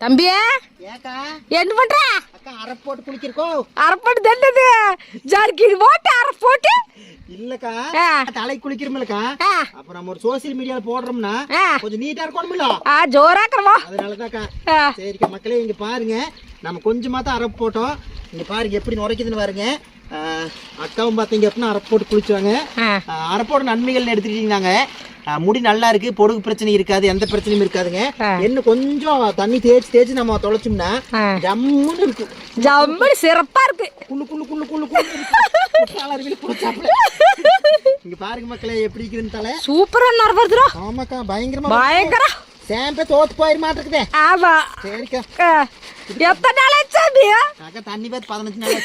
தம்பியே என்ன பண்ற? அக்கா அரை போட்டு குளிக்கிறக்கோ. அரைப்பட்டு தண்டது ஜர்க்கின் போட்டு அரை போட்டு. இல்லக்கா. தலை குளிக்கிறோம்லக்கா ஆ. அப்ப நம்ம ஒரு சோசியல் மீடியால போடுறோம்னா. கொஞ்சம் நீட்டா இருக்கணும்ல ஆ ஜோராக்கிறமா அதனாலதான்க்கா ஆ. சரிக்கா மக்களே இங்க பாருங்க. நம்ம கொஞ்சமா தான் அரை போட்டோம். இங்க பாருங்க எப்படி நுரைக்குதுன்னு பாருங்க. அக்காவும் பார்த்தீங்க அப்படின்னா அரை போட்டு குளிச்சாங்க ஆ. அரைப்போட நன்மைகள் எடுத்துக்கிட்டீங்கன்னாங்க ஆ, முடி நல்லா இருக்கு பொடுகு பிரச்சனை இருக்காது எந்த பிரச்சனையும் இருக்காதுங்க. இன்னும் கொஞ்சம் தண்ணி தேய்ச்சி தேய்ச்சி நம்ம தொலைச்சோம்னா. ஜம்முன்னு இருக்கு. ஜம்மு சிறப்பா இருக்கு. குள்ளு குள்ளு குள்ளு குள்ளு குள்ளு. இங்க பாருங்க மக்களே எப்படி இருக்குதுன்னு தலை. சூப்பரா நரபடுத்துறா ஆமாக்கா பயங்கரமா பயங்கர. சேம்பே தோத்து போயிரு மாட்டிருக்குதே ஆமா. சரிக்கா. எத்தனை நாள் ஆச்சு தண்ணி பேர் பதினஞ்சு நாள்.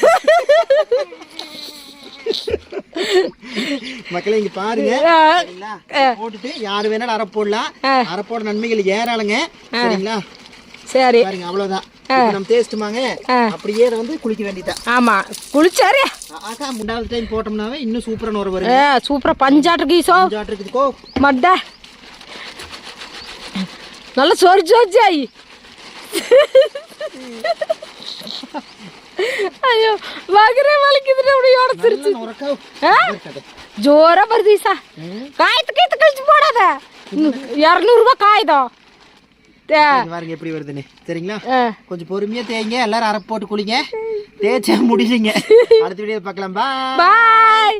மக்களே இங்க பாருங்க. போட்டுட்டு யாரு வேணாலும் அரை போடலாம். அரை போட நன்மைகள் ஏறாளுங்க சரிங்களா? சரி. பாருங்க அவ்வளவுதான். நம்ம தேய்ச்சிட்டுமாங்க ஆ. அப்படியே வந்து குளிக்க வேண்டியதான் ஆமா. குளிச்சாரு. அக்கா முன்னாள் டைம் போட்டோம்னாவே இன்னும் சூப்பரான ஒரு வரும் ஏ சூப்பரா பஞ்சாட்டு கீசோ. கொஞ்சம் இருக்குதுக்கோ மட்ட. நல்ல சொரி சோச்சாய் ஆ? இருக்காது. ஜோரா வருதீசா காயத்து கீத்து கழிச்சு போடாத. இரநூறுபா காயுதம். தே. இங்க பாருங்க எப்படி வருதுன்னு. சரிங்களா. கொஞ்சம் பொறுமையா தேய்ங்க. எல்லாரும் அரை போட்டு குளிங்க. தேய்ச்சா முடியுங்க அடுத்த வீடியோ பார்க்கலாம். பா பாய்